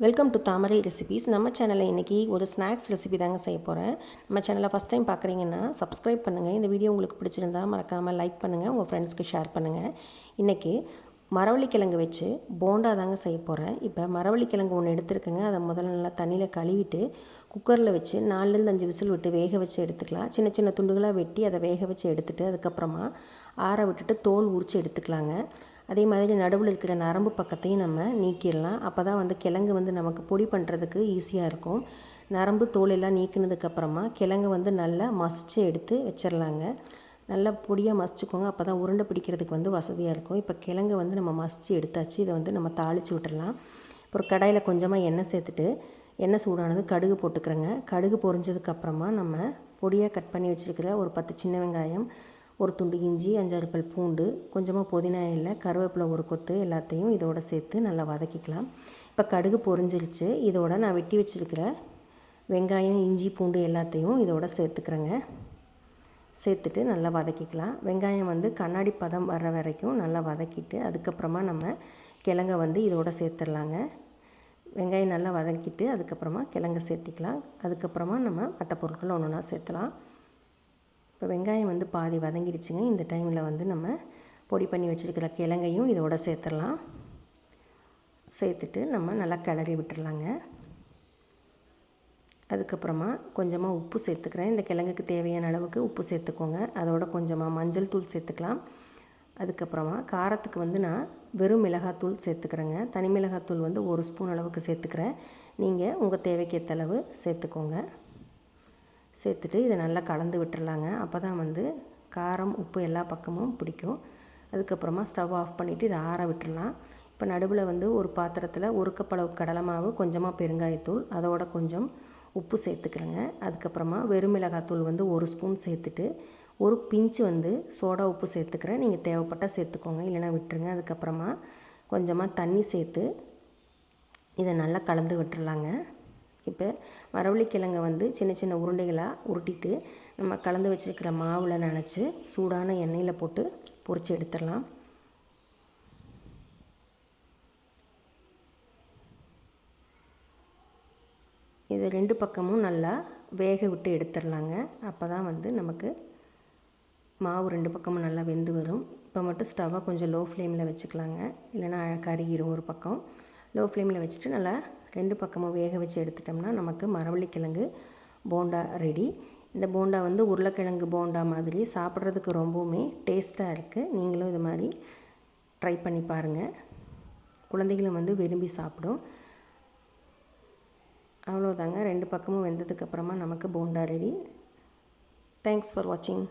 Welcome to Thamarai recipes நம்ம சேனலில் இன்றைக்கி ஒரு ஸ்நாக்ஸ் ரெசிபி தாங்க செய்ய போகிறேன் நம்ம சேனலை ஃபஸ்ட் டைம் பார்க்குறீங்கன்னா சப்ஸ்கிரைப் பண்ணுங்கள் இந்த வீடியோ உங்களுக்கு பிடிச்சிருந்தா மறக்காமல் லைக் பண்ணுங்கள் உங்கள் ஃப்ரெண்ட்ஸ்க்கு ஷேர் பண்ணுங்கள் இன்றைக்கி மரவள்ளிக்கிழங்கு வச்சு போண்டா தாங்க செய்ய போகிறேன் இப்போ மரவள்ளிக்கிழங்கு ஒன்று எடுத்துருக்கேங்க. அதை முதல்ல நல்லா தண்ணியில் கழுவிட்டு குக்கரில் வச்சு நாலுலேருந்து அஞ்சு விசில் விட்டு வேக வச்சு எடுத்துக்கலாம். சின்ன சின்ன துண்டுகளாக வெட்டி அதை வேக வச்சு எடுத்துகிட்டு அதுக்கப்புறமா ஆற விட்டுட்டு தோல் உரித்து எடுத்துக்கலாங்க. அதே மாதிரி நடுவில் இருக்கிற நரம்பு பக்கத்தையும் நம்ம நீக்கிடலாம். அப்போ தான் வந்து கிழங்கு வந்து நமக்கு பொடி பண்ணுறதுக்கு ஈஸியாக இருக்கும். நரம்பு தோல் எல்லாம் நீக்கினதுக்கப்புறமா கிழங்கு வந்து நல்லா மசிச்சு எடுத்து வச்சிடலாங்க நல்லா பொடியாக மசிச்சுக்கோங்க. அப்போ தான் உருண்டை பிடிக்கிறதுக்கு வந்து வசதியாக இருக்கும். இப்போ கிழங்கு வந்து நம்ம மசித்து எடுத்தாச்சு. இதை வந்து நம்ம தாளித்து விட்டுடலாம் இப்போ ஒரு கடாயில் கொஞ்சமாக எண்ணெய் சேர்த்துட்டு எண்ணெய் சூடானது கடுகு போட்டுக்கிறேங்க. கடுகு பொரிஞ்சதுக்கப்புறமா நம்ம பொடியாக கட் பண்ணி வச்சுருக்கிற ஒரு பத்து சின்ன வெங்காயம் ஒரு துண்டு இஞ்சி அஞ்சாறு பல் பூண்டு கொஞ்சமாக புதினா இல்லை கருவேப்பிலை ஒரு கொத்து எல்லாத்தையும் இதோட சேர்த்து நல்லா வதக்கிக்கலாம். இப்போ கடுகு பொரிஞ்சிருச்சு. இதோட நான் வெட்டி வச்சுருக்கிற வெங்காயம் இஞ்சி பூண்டு எல்லாத்தையும் இதோட சேர்த்துக்கிறேங்க. சேர்த்துட்டு நல்லா வதக்கிக்கலாம். வெங்காயம் வந்து கண்ணாடி பதம் வர்ற வரைக்கும் நல்லா வதக்கிட்டு அதுக்கப்புறமா நம்ம கிழங்க வந்து இதோட சேர்த்துடலாங்க. வெங்காயம் நல்லா வதக்கிட்டு அதுக்கப்புறமா கிழங்க சேர்த்திக்கலாம். அதுக்கப்புறமா நம்ம மற்ற பொருட்கள் ஒன்று ஒன்றா சேர்த்துலாம். இப்போ வெங்காயம் வந்து பாதி வதங்கிடுச்சுங்க. இந்த டைமில் வந்து நம்ம பொடி பண்ணி வச்சுருக்கிற கிழங்கையும் இதோட சேர்த்துடலாம். சேர்த்துட்டு நம்ம நல்லா கிளறி விட்டுடலாங்க அதுக்கப்புறமா கொஞ்சமாக உப்பு சேர்த்துக்கிறேன். இந்த கிழங்குக்கு தேவையான அளவுக்கு உப்பு சேர்த்துக்கோங்க. அதோட கொஞ்சமாக மஞ்சள் தூள் சேர்த்துக்கலாம். அதுக்கப்புறமா காரத்துக்கு வந்து நான் வெறும் மிளகாத்தூள் சேர்த்துக்கிறேங்க. தனி மிளகாத்தூள் வந்து ஒரு ஸ்பூன் அளவுக்கு சேர்த்துக்கிறேன். நீங்கள் உங்கள் தேவைக்கேற்ற அளவு சேர்த்துக்கோங்க. சேர்த்துட்டு இதை நல்லா கலந்து விட்டுறலாங்க. அப்போ தான் வந்து காரம் உப்பு எல்லா பக்கமும் பிடிக்கும். அதுக்கப்புறமா ஸ்டவ் ஆஃப் பண்ணிவிட்டு இதை ஆற விட்டுடலாம் இப்போ நடுவில் வந்து ஒரு பாத்திரத்தில் ஒரு கப் அளவு கடலை மாவு கொஞ்சமாக பெருங்காயத்தூள் அதோட கொஞ்சம் உப்பு சேர்த்துக்கிறேங்க. அதுக்கப்புறமா வெறும் மிளகாத்தூள் வந்து ஒரு ஸ்பூன் சேர்த்துட்டு ஒரு பிஞ்சு வந்து சோடா உப்பு சேர்த்துக்கிறேன். நீங்கள் தேவைப்பட்டால் சேர்த்துக்கோங்க இல்லைனா விட்டுருங்க. அதுக்கப்புறமா கொஞ்சமாக தண்ணி சேர்த்து இதை நல்லா கலந்து விட்டுறலாங்க. இப்போ வரவள்ளிக்கிழங்கை வந்து சின்ன சின்ன உருண்டைகளாக உருட்டிட்டு நம்ம கலந்து வச்சுருக்கிற மாவில் நினச்சி சூடான எண்ணெயில் போட்டு பொறிச்சு எடுத்துடலாம். இது ரெண்டு பக்கமும் நல்லா வேக விட்டு எடுத்துடலாங்க. அப்போ தான் வந்து நமக்கு மாவு ரெண்டு பக்கமும் நல்லா வெந்து வரும். இப்போ மட்டும் ஸ்டவ்வை கொஞ்சம் லோ ஃப்ளேமில் வச்சுக்கலாங்க. இல்லைனா கருகிரும் ஒரு பக்கம். லோ ஃப்ளேமில் வச்சுட்டு நல்லா ரெண்டு பக்கமும் வேக வச்சு எடுத்துட்டோம்னா நமக்கு மரவள்ளிக்கிழங்கு போண்டா ரெடி. இந்த போண்டா வந்து உருளைக்கிழங்கு போண்டா மாதிரி சாப்பிட்றதுக்கு ரொம்பவுமே டேஸ்ட்டாக இருக்குது நீங்களும் இது மாதிரி ட்ரை பண்ணி பாருங்கள் குழந்தைகளும் வந்து விரும்பி சாப்பிடும். அவ்வளோதாங்க ரெண்டு பக்கமும் வெந்ததுக்கப்புறமா நமக்கு போண்டா ரெடி. தேங்க்ஸ் ஃபார் வாட்சிங்